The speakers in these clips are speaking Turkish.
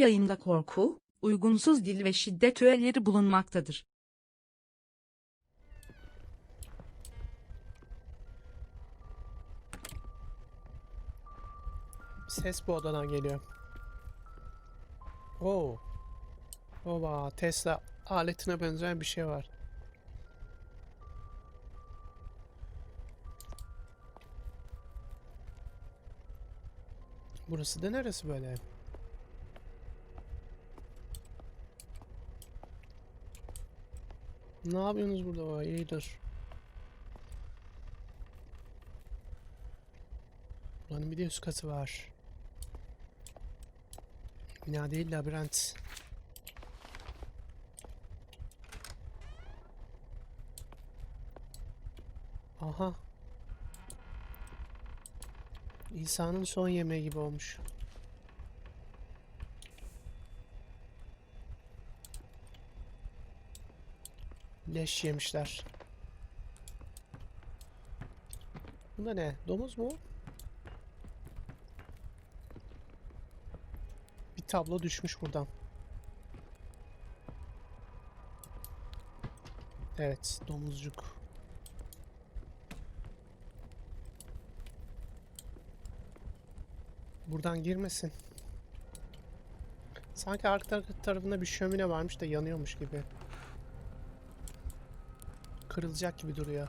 yayında korku, uygunsuz dil ve şiddet öğeleri bulunmaktadır. Ses bu odadan geliyor. Oo. Oba Tesla aletine benzeyen bir şey var. Burası da neresi böyle? Ne yapıyorsunuz burada? Aa, iyidir. Buranın bir de üst katı var. Bina değil labirent. Aha. İsa'nın son yemeği gibi olmuş. Leş yemişler. Bu da ne? Domuz mu? Bir tablo düşmüş buradan. Evet, domuzcuk. Buradan girmesin. Sanki arka tarafında bir şömine varmış da yanıyormuş gibi. Kırılacak gibi duruyor.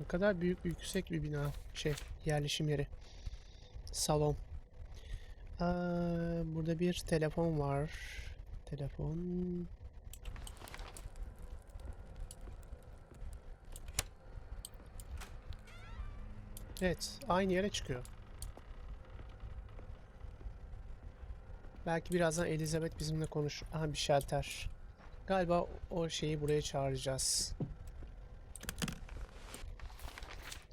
Ne kadar büyük yüksek bir bina. Şey, yerleşim yeri. Salon. Aa, burada bir telefon var. Telefon. Evet, aynı yere çıkıyor. Belki birazdan Elizabeth bizimle konuşur. Aha bir şalter. Galiba o şeyi buraya çağıracağız.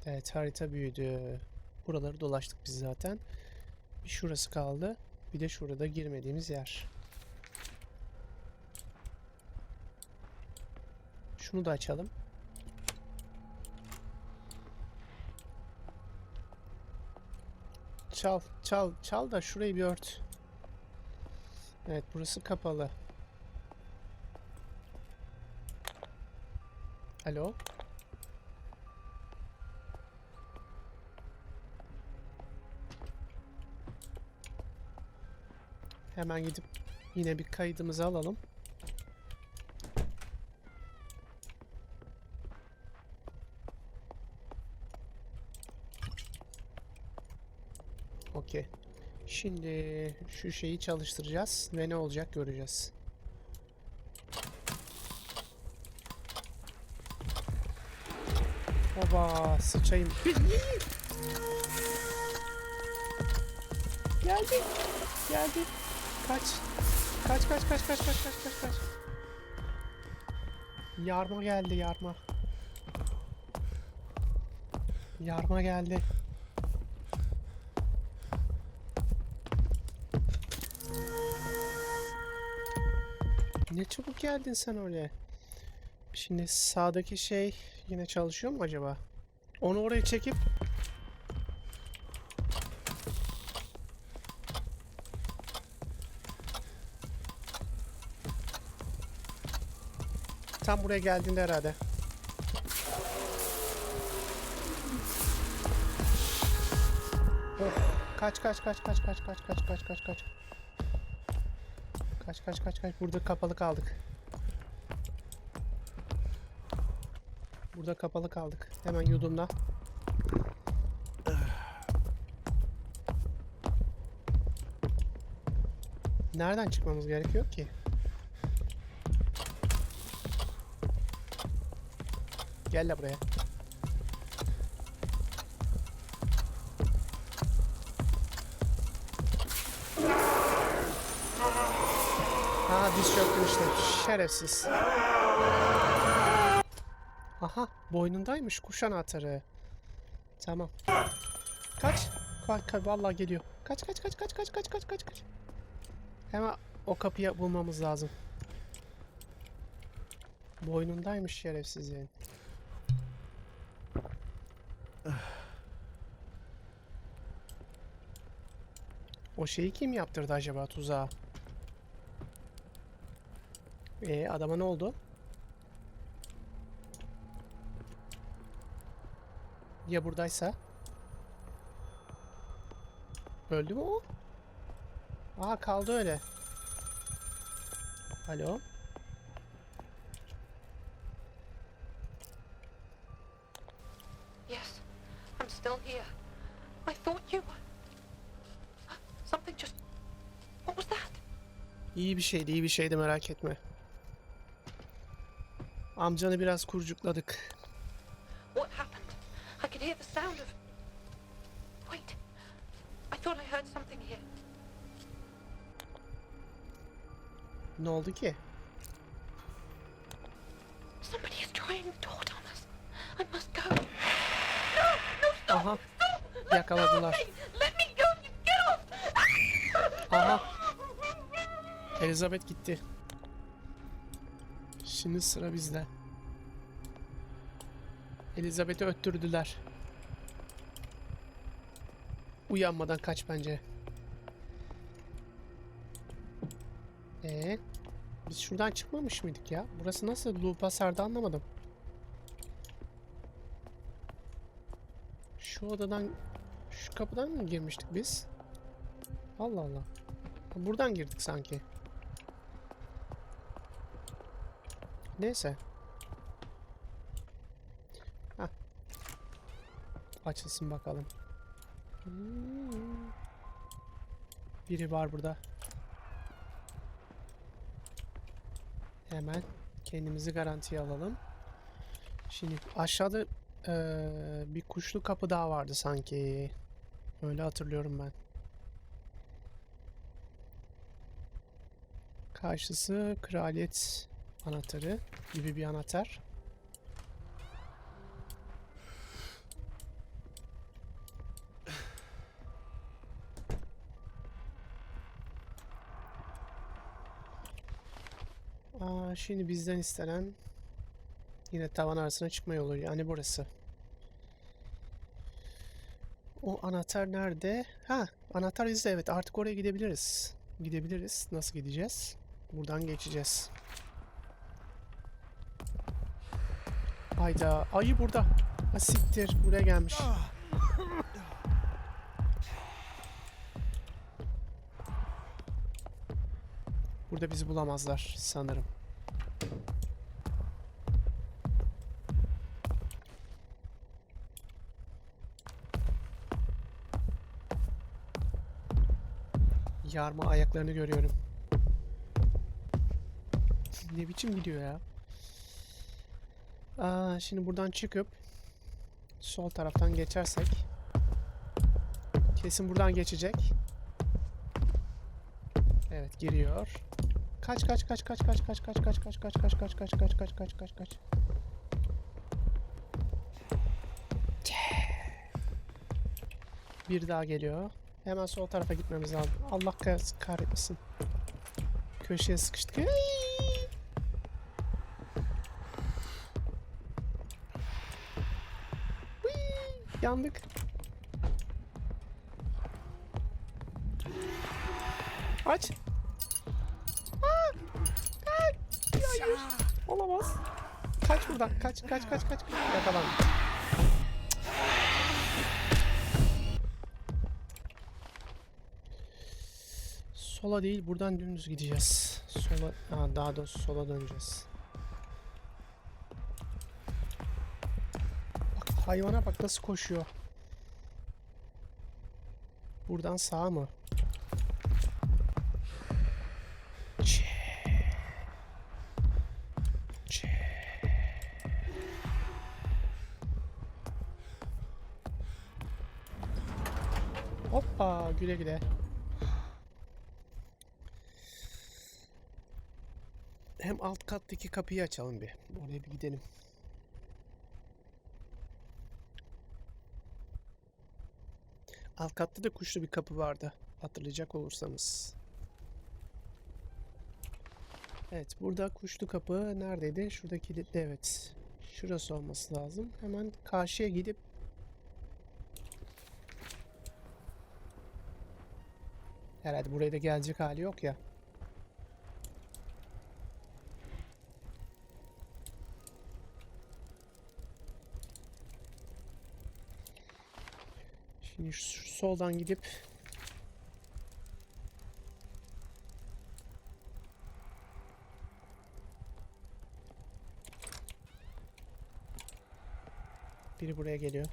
Evet harita büyüdü. Buraları dolaştık biz zaten. Bir şurası kaldı. Bir de şurada girmediğimiz yer. Şunu da açalım. Çal, çal, çal da şurayı bir ört. Evet, burası kapalı. Alo? Hemen gidip yine bir kaydımızı alalım. Okey. Şimdi şu şeyi çalıştıracağız ve ne olacak göreceğiz. Oba sıçayım. Geldi. Geldi. Kaç. Kaç kaç kaç kaç kaç kaç kaç kaç. Yarma geldi yarma. Yarma geldi. Çabuk geldin sen öyle. Şimdi sağdaki şey yine çalışıyor mu acaba? Onu oraya çekip Tam buraya geldiğinde herhalde. Of. Kaç kaç kaç kaç kaç kaç kaç kaç kaç kaç. Kaç kaç kaç kaç. Burada kapalı kaldık. Burada kapalı kaldık. Hemen yudumla. Nereden çıkmamız gerekiyor ki? Gel la buraya. Aha diz çöktü işte. Şerefsiz. Aha boynundaymış kuş anahtarı. Tamam. Kaç. Kaç, kaç vallahi geliyor. Kaç kaç kaç kaç kaç kaç kaç kaç kaç. Hemen o kapıyı bulmamız lazım. Boynundaymış şerefsiz yani. O şeyi kim yaptırdı acaba tuzağa? Ee adama ne oldu? Ya buradaysa? Öldü mü o? Aa kaldı öyle. Alo? Yes, I'm still here. I thought you. Something just. What was that? İyi bir şeydi, iyi bir şeydi merak etme. Amcanı biraz kurcukladık. What happened? I could hear the sound of. Wait. I thought I heard something here. Ne oldu ki? Somebody is trying the door, Thomas. I must go. No! No, stop! Aha, Stop! yakaladılar. Let me, let me go! Get off! Aha, Elizabeth gitti. Şimdi sıra bizde. Elizabeth'i öttürdüler. Uyanmadan kaç bence. Ee, biz şuradan çıkmamış mıydık ya? Burası nasıl loop'a sardı anlamadım. Şu odadan, şu kapıdan mı girmiştik biz? Allah Allah. Buradan girdik sanki. Neyse. Hah. Açılsın bakalım. Biri var burada. Hemen kendimizi garantiye alalım. Şimdi aşağıda eee, bir kuşlu kapı daha vardı sanki. Öyle hatırlıyorum ben. Karşısı kraliyet anahtarı gibi bir anahtar. Aa, şimdi bizden istenen yine tavan arasına çıkma yolu yani burası. O anahtar nerede? Ha, anahtar bizde evet artık oraya gidebiliriz. Gidebiliriz. Nasıl gideceğiz? Buradan geçeceğiz. Hayda. Ayı burada. Ha siktir. Buraya gelmiş. Burada bizi bulamazlar sanırım. Yarma ayaklarını görüyorum. Ne biçim gidiyor ya? Aa, şimdi buradan çıkıp sol taraftan geçersek kesin buradan geçecek. Evet giriyor. Kaç kaç kaç kaç kaç kaç kaç kaç kaç kaç kaç kaç kaç kaç kaç kaç kaç kaç Bir daha geliyor. Hemen sol tarafa gitmemiz lazım. Allah kahretmesin. Köşeye sıkıştık. Yandık. Aç. Aa! Kaç! Hayır. Olamaz. Kaç buradan. Kaç kaç kaç kaç. Yakalandım. Sola değil buradan dümdüz gideceğiz. Sola, ha, daha doğrusu sola döneceğiz. Hayvana bak nasıl koşuyor. Buradan sağa mı? Çe. Hoppa güle güle. Hem alt kattaki kapıyı açalım bir. Oraya bir gidelim. Alt katta da kuşlu bir kapı vardı. Hatırlayacak olursanız. Evet, burada kuşlu kapı neredeydi? Şurada kilitli evet. Şurası olması lazım. Hemen karşıya gidip Herhalde buraya da gelecek hali yok ya. Şimdi şu soldan gidip Biri buraya geliyor.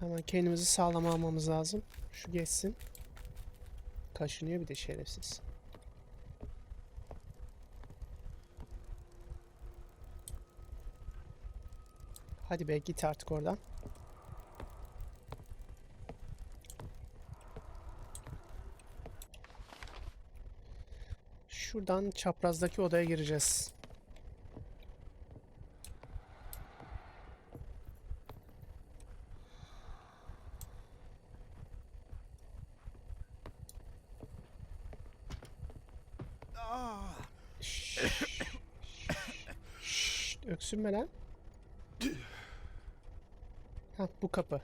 Hemen kendimizi sağlam almamız lazım. Şu geçsin. Kaşınıyor bir de şerefsiz. Hadi be git artık oradan. Şuradan çaprazdaki odaya gireceğiz. Öksürme lan. Ha bu kapı.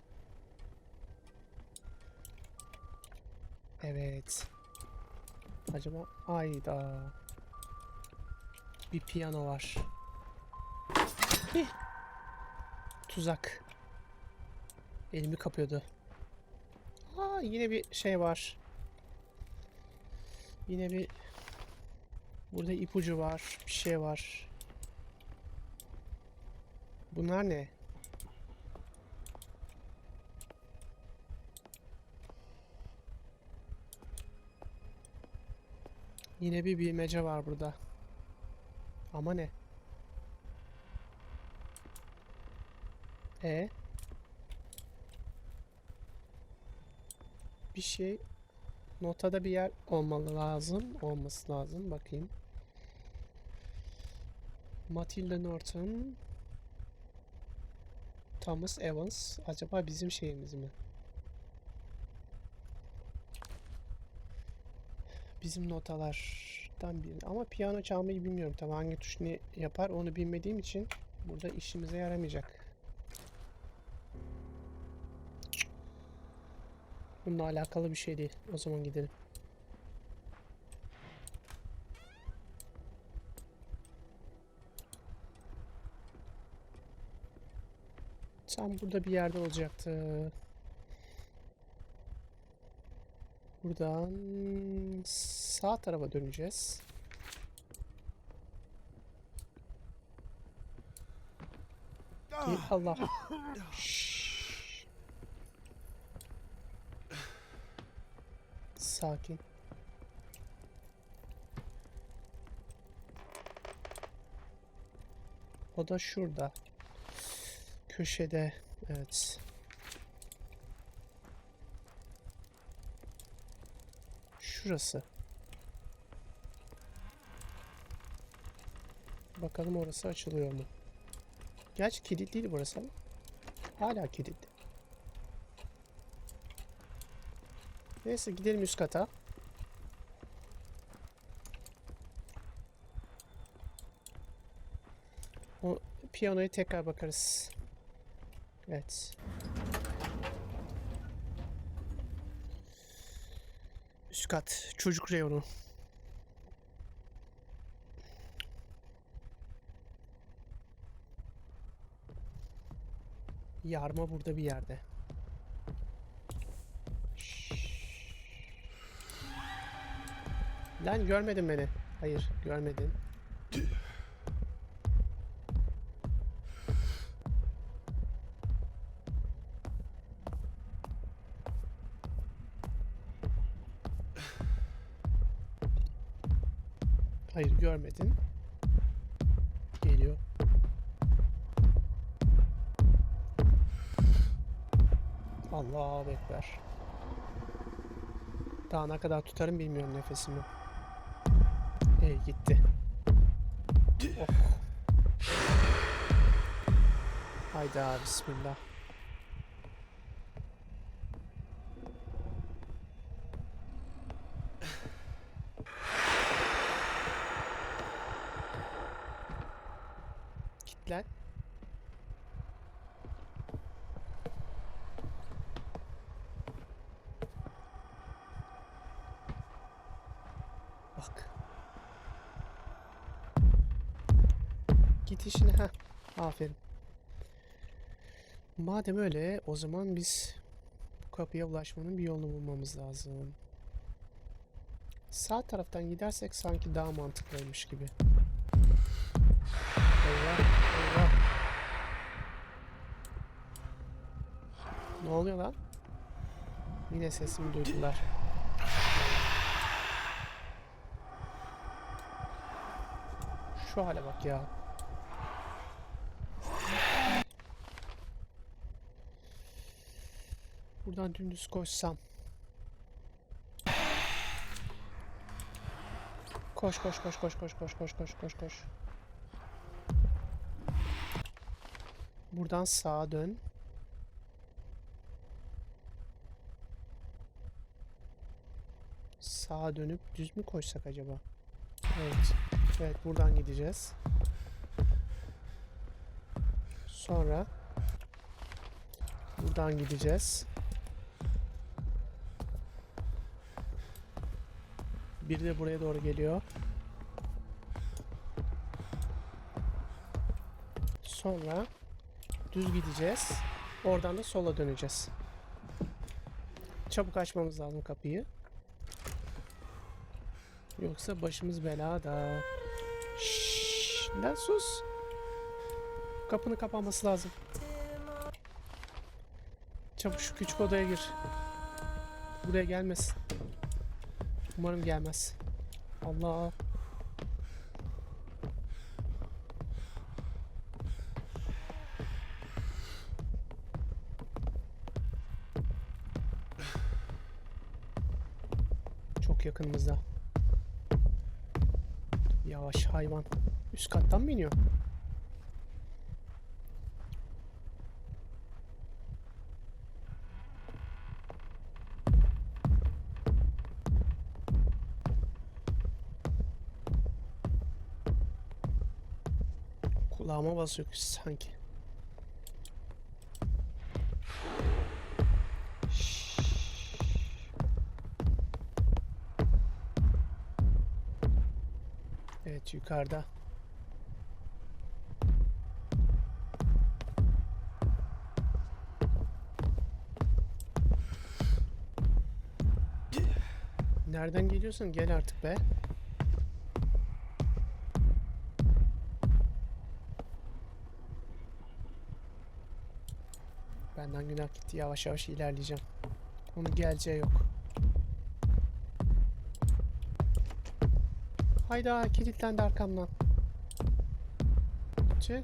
Evet. Acaba ayda. Bir piyano var. Hih. Tuzak. Elimi kapıyordu. Aa yine bir şey var. Yine bir Burada ipucu var. Bir şey var. Bunlar ne? Yine bir bilmece var burada. Ama ne? E bir şey notada bir yer olmalı lazım. Olması lazım. Bakayım. Matilda Norton Thomas Evans acaba bizim şeyimiz mi? Bizim notalardan biri. Ama piyano çalmayı bilmiyorum. Tabii hangi tuş ne yapar onu bilmediğim için burada işimize yaramayacak. Bununla alakalı bir şey değil. O zaman gidelim. Tam burada bir yerde olacaktı. Buradan sağ tarafa döneceğiz. Gel- Allah. Şşş. Sakin. O da şurada. Köşede. Evet. Şurası. Bakalım orası açılıyor mu? Gerçi kilitliydi burası ama. Hala kilitli. Neyse gidelim üst kata. O piyanoya tekrar bakarız. Evet. Üst kat. Çocuk reyonu. Yarma burada bir yerde. Lan görmedin beni. Hayır, görmedin. Görmedin. Geliyor. Allahu Ekber. Daha ne kadar tutarım bilmiyorum nefesimi. Ey gitti. Oh. Hayda bismillah. kilitlen. Bak. Git işine ha. Aferin. Madem öyle o zaman biz bu kapıya ulaşmanın bir yolunu bulmamız lazım. Sağ taraftan gidersek sanki daha mantıklıymış gibi. Eyvah, eyvah. Ne oluyor lan? Yine sesimi duydular. Şu hale bak ya. Buradan dümdüz koşsam. Koş koş koş koş koş koş koş koş koş koş. Buradan sağa dön. Sağa dönüp düz mü koşsak acaba? Evet. Evet buradan gideceğiz. Sonra buradan gideceğiz. Biri de buraya doğru geliyor. Sonra düz gideceğiz. Oradan da sola döneceğiz. Çabuk açmamız lazım kapıyı. Yoksa başımız belada. Şşş, lan sus. Kapının kapanması lazım. Çabuk şu küçük odaya gir. Buraya gelmesin. Umarım gelmez. Allah. Çok yakınımızda. Yavaş hayvan. Üst kattan mı iniyor? Kulağıma basıyor sanki. Evet yukarıda. Nereden geliyorsun? Gel artık be. Günah gitti. Yavaş yavaş ilerleyeceğim. Onun geleceği yok. Hayda kilitlendi arkamdan. Tüh.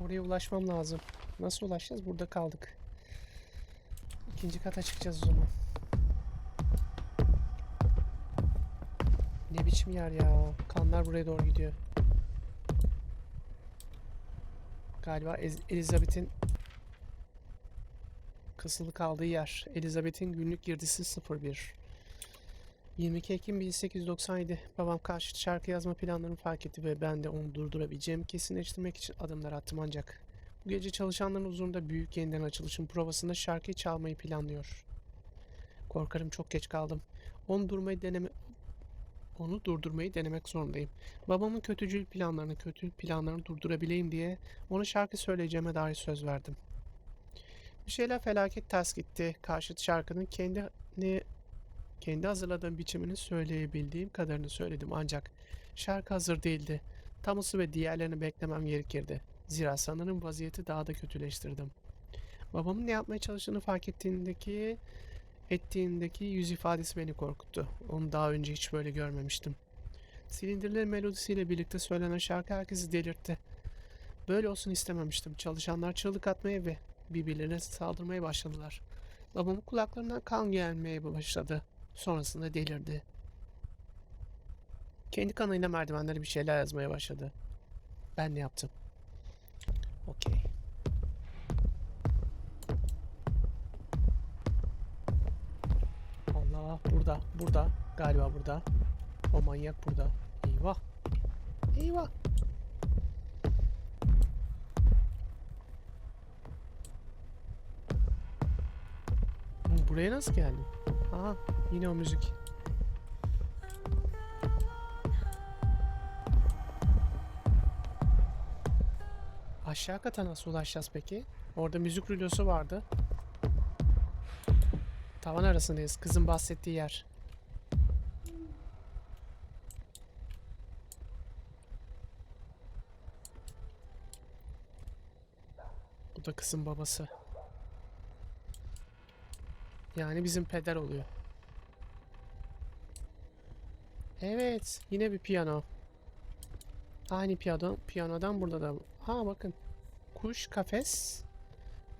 Oraya ulaşmam lazım. Nasıl ulaşacağız? Burada kaldık. İkinci kata çıkacağız o zaman. Ne biçim yer ya? Kanlar buraya doğru gidiyor. Galiba Elizabeth'in kısılı kaldığı yer. Elizabeth'in günlük girdisi 01. 22 Ekim 1897 babam karşı şarkı yazma planlarını fark etti ve ben de onu durdurabileceğimi kesinleştirmek için adımlar attım ancak bu gece çalışanların huzurunda büyük yeniden açılışın provasında şarkıyı çalmayı planlıyor. Korkarım çok geç kaldım. Onu durmayı deneme onu durdurmayı denemek zorundayım. Babamın kötücül planlarını, kötü planlarını durdurabileyim diye ona şarkı söyleyeceğime dair söz verdim. Bir şeyler felaket ters gitti. Karşıt şarkının kendini kendi hazırladığım biçimini söyleyebildiğim kadarını söyledim ancak şarkı hazır değildi. Tamusu ve diğerlerini beklemem gerekirdi. Zira sanırım vaziyeti daha da kötüleştirdim. Babamın ne yapmaya çalıştığını fark ettiğindeki ettiğindeki yüz ifadesi beni korkuttu. Onu daha önce hiç böyle görmemiştim. Silindirli melodisiyle birlikte söylenen şarkı herkesi delirtti. Böyle olsun istememiştim. Çalışanlar çığlık atmaya ve birbirlerine saldırmaya başladılar. Babamın kulaklarından kan gelmeye başladı. Sonrasında delirdi. Kendi kanıyla merdivenlere bir şeyler yazmaya başladı. Ben ne yaptım? Okey. Aa burada, burada. Galiba burada. O manyak burada. Eyvah. Eyvah. Buraya nasıl geldim? Aha yine o müzik. Aşağı kata nasıl ulaşacağız peki? Orada müzik rülosu vardı. Tavan arasındayız. Kızın bahsettiği yer. Bu da kızın babası. Yani bizim peder oluyor. Evet, yine bir piyano. Aynı piyano, piyanodan burada da. Ha bakın. Kuş, kafes.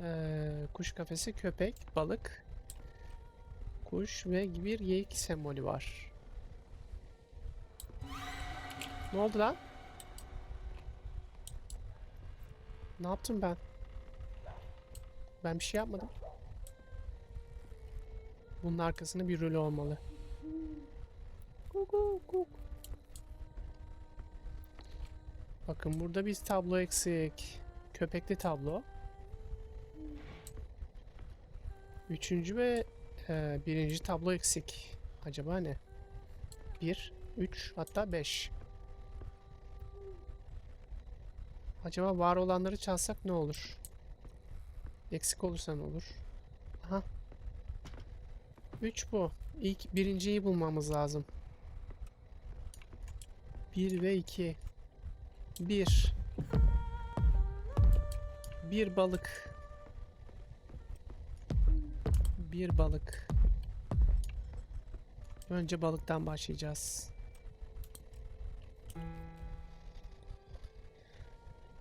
Ee, kuş kafesi, köpek, balık. Kuş ve bir geyik sembolü var. Ne oldu lan? Ne yaptım ben? Ben bir şey yapmadım. Bunun arkasında bir rol olmalı. Bakın burada bir tablo eksik. Köpekli tablo. Üçüncü ve e, birinci tablo eksik. Acaba ne? Bir, üç, hatta beş. Acaba var olanları çalsak ne olur? Eksik olursa ne olur? Aha. 3 bu. İlk birinciyi bulmamız lazım. 1 ve 2. 1. Bir balık. Bir balık. Önce balıktan başlayacağız.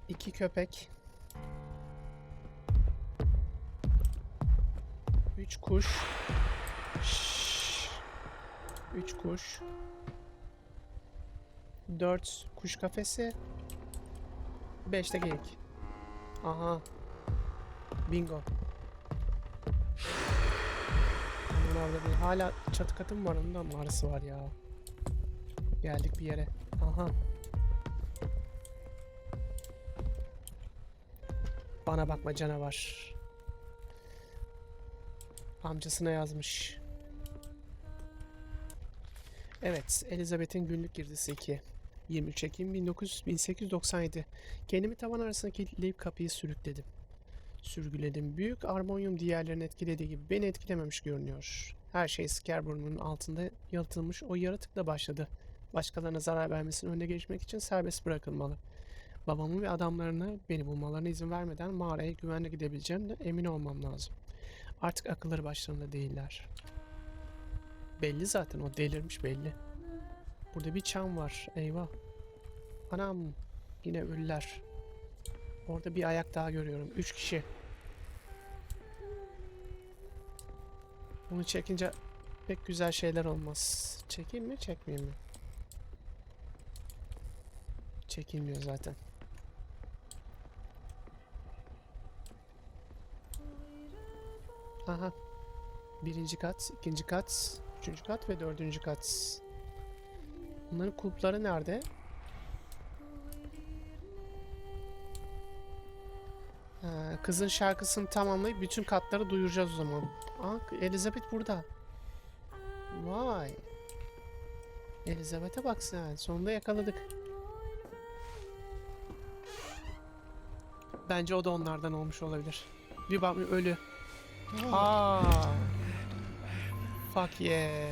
İki köpek. Üç kuş. Şşş. Üç kuş. Dört kuş kafesi. Beş de geyik. Aha. Bingo. Aman avradım. Hala çatı katı mı var? Onun da mağarası var ya. Geldik bir yere. Aha. Bana bakma canavar. Amcasına yazmış. Evet, Elizabeth'in günlük girdisi 2. 23 Ekim 1900 1897. Kendimi tavan arasına kilitleyip kapıyı sürükledim. Sürgüledim. Büyük armonyum diğerlerini etkilediği gibi beni etkilememiş görünüyor. Her şey Scarebrought'un altında yalıtılmış o yaratıkla başladı. Başkalarına zarar vermesinin önüne geçmek için serbest bırakılmalı. Babamın ve adamlarını beni bulmalarına izin vermeden mağaraya güvenle gidebileceğim de emin olmam lazım. Artık akılları başlarında değiller. Belli zaten o delirmiş belli. Burada bir çam var. Eyvah. Anam. Yine ölüler. Orada bir ayak daha görüyorum. Üç kişi. Bunu çekince pek güzel şeyler olmaz. Çekeyim mi çekmeyeyim mi? Çekilmiyor zaten. Aha. Birinci kat, ikinci kat, üçüncü kat ve dördüncü kat. Bunların kulpları nerede? Ha, kızın şarkısını tamamlayıp bütün katları duyuracağız o zaman. Aa, Elizabeth burada. Vay. Elizabeth'e bak sen. Sonunda yakaladık. Bence o da onlardan olmuş olabilir. Bir bak ölü. Aa. Fuck yeah.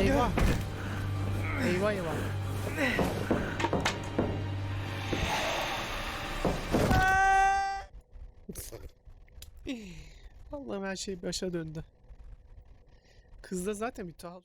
Eyvah. Eyvah eyvah. Allah'ım her şey başa döndü. Kızda zaten tuhaf.